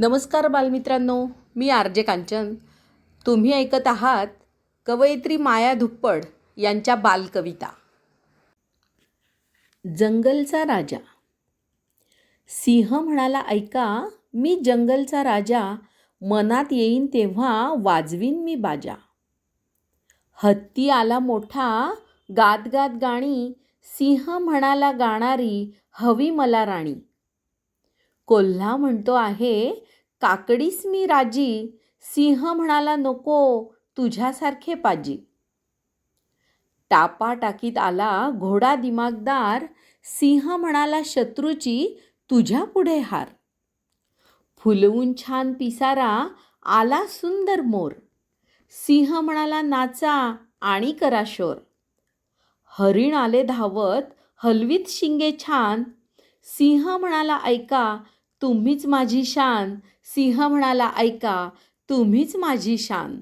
नमस्कार बालमित्रांनो मी R J Kanchan. तुम्ही ऐकत आहात कवयित्री माया धुप्पड यांच्या बालकविता. जंगलचा राजा. सिंह म्हणाला ऐका मी जंगलचा राजा मनात येईन तेव्हा वाजवीन मी बाजा. हत्ती आला मोठा गात गात गाणी. सिंह म्हणाला गाणारी हवी मला राणी. कोल्हा म्हणतो आहे काकडीस मी राजी सिंह म्हणाला नको तुझ्यासारखे पाजी. टापा टाकीत आला घोडा दिमागदार सिंह म्हणाला शत्रूची तुझ्या पुढे हार. फुलवून छान पिसारा आला सुंदर मोर. सिंह म्हणाला नाचा आणि करा शोर. हरिण आले धावत हलवीत शिंगे छान. सिंह म्हणाला ऐका तुम्हीच माझी शान. सिंह म्हणाला ऐका तुम्हीच माझी शान.